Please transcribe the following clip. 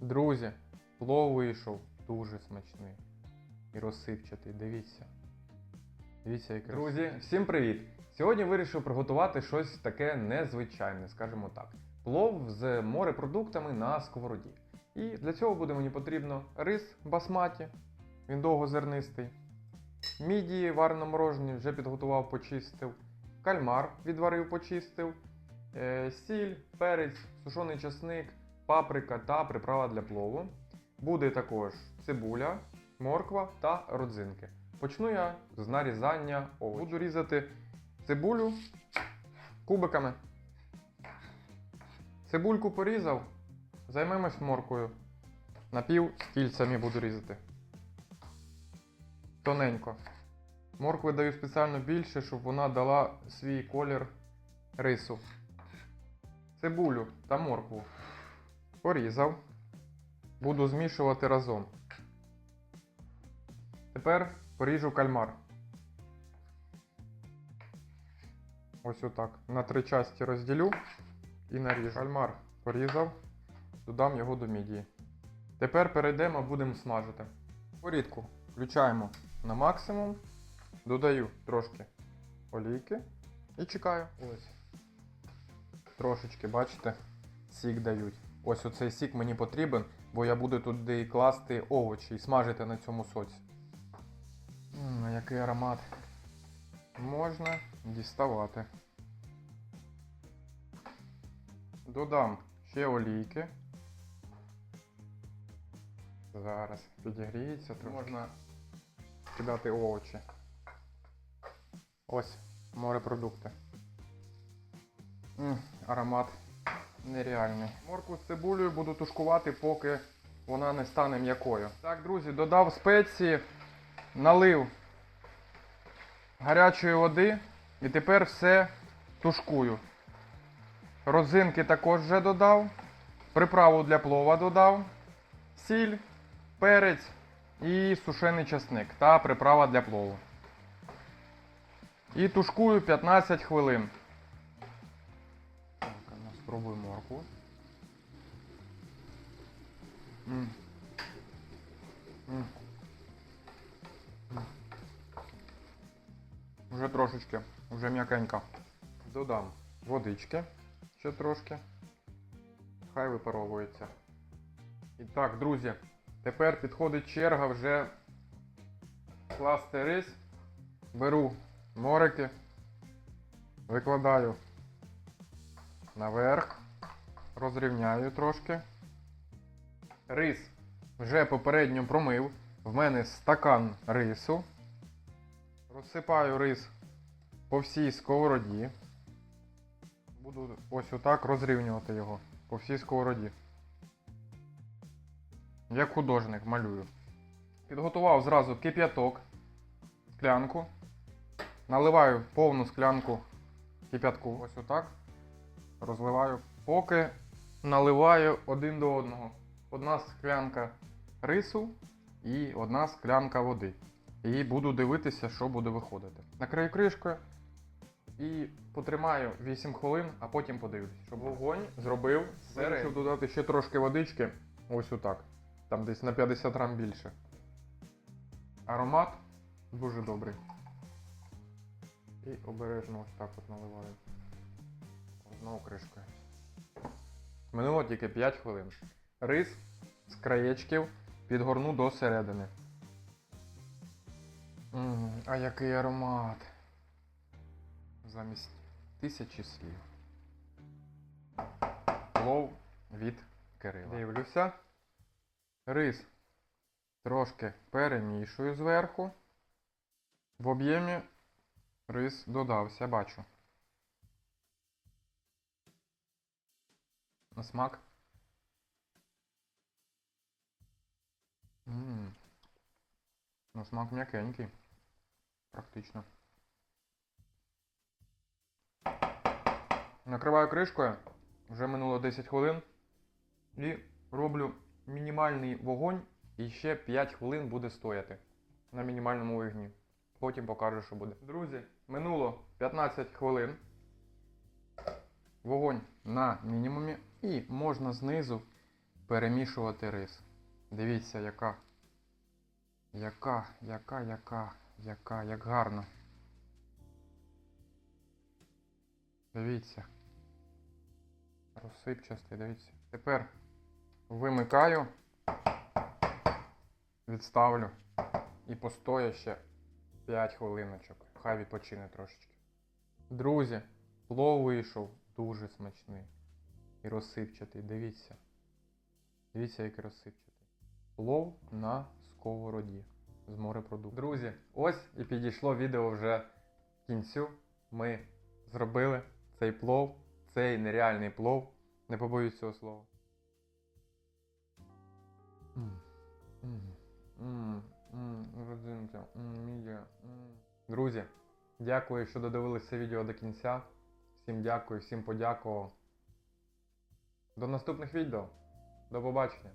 Друзі, плов вийшов дуже смачний і розсипчатий. Дивіться. Дивіться, який Друзі, всім привіт! Сьогодні вирішив приготувати щось таке незвичайне, скажімо так. Плов з морепродуктами на сковороді. І для цього буде мені потрібно рис басматі, він довгозернистий. Мідії варено морожені вже підготував, почистив. Кальмар відварив, почистив. Е, сіль, перець, сушений часник, паприка та приправа для плову. Буде також цибуля, морква та родзинки. Почну я з нарізання овочів. Буду різати цибулю кубиками. Цибульку порізав, займемось моркою. Напів з кільцями буду різати. Тоненько. Моркви даю спеціально більше, щоб вона дала свій колір рису. Цибулю та моркву порізав. Буду змішувати разом. Тепер поріжу кальмар. Ось отак. На три часті розділю і наріжу. Кальмар порізав, додам його до мідії. Тепер перейдемо, будемо смажити. Порідку включаємо на максимум, додаю трошки олійки і чекаю. Ось. Трошечки, бачите, сік дають. Ось оцей сік мені потрібен, бо я буду туди класти овочі і смажити на цьому соці. Ммм, який аромат. Можна діставати. Додам ще олійки. Зараз підігріється, то можна кидати овочі. Ось морепродукти. М, аромат нереальний. Морку з цибулею буду тушкувати, поки вона не стане м'якою. Так, друзі, додав спеції, налив гарячої води і тепер все тушкую. Розинки також вже додав. Приправу для плова додав. Сіль, перець і сушений часник та приправа для плову. І тушкую 15 хвилин. Так, а ну. М. М. М. Вже трошечки, вже м'якенько. Додам водички ще трошки. Хай випаровується. І так, друзі, тепер підходить черга вже класти рис. Беру морики, викладаю наверх, розрівняю трошки. Рис вже попередньо промив. В мене стакан рису. Розсипаю рис по всій сковороді. Буду ось отак розрівнювати його по всій сковороді. Як художник малюю. Підготував зразу кип'яток, склянку. Наливаю повну склянку кип'ятку. Ось отак. Розливаю. Поки наливаю один до одного. Одна склянка рису і одна склянка води. І буду дивитися, що буде виходити. Накрию кришкою і потримаю 8 хвилин, а потім подивлюсь, щоб вогонь зробив. Щоб додати ще трошки водички. Ось отак. Там десь на 50 грам більше. Аромат дуже добрий. І обережно ось так от наливаю. Знову кришкою. Минуло тільки 5 хвилин. Рис з краєчків підгорну до середини. М, а який аромат. Замість тисячі слів. Плов від Кирила. Дивлюся. Рис трошки перемішую зверху. В об'ємі рис додався, бачу. На смак. Ммм. На смак м'якенький. Практично. Накриваю кришкою. Вже минуло 10 хвилин. І роблю мінімальний вогонь і ще 5 хвилин буде стояти на мінімальному вогні. Потім покажу, що буде. Друзі, минуло 15 хвилин. Вогонь на мінімумі. І можна знизу перемішувати рис. Дивіться, яка. Яка, яка, яка, яка, як гарно. Дивіться. Розсипчастий, дивіться. Тепер вимикаю, відставлю і постоя ще 5 хвилиночок. Хай відпочине трошечки. Друзі, плов вийшов дуже смачний і розсипчатий. Дивіться. Дивіться, який розсипчатий. Плов на сковороді з морепродуктів. Друзі, ось і підійшло відео вже кінцю. Ми зробили цей плов, цей нереальний плов. Не побоюсь цього слова. Друзі, дякую, що додивилися відео до кінця. Всім дякую, всім подякував. До наступних відео. До побачення.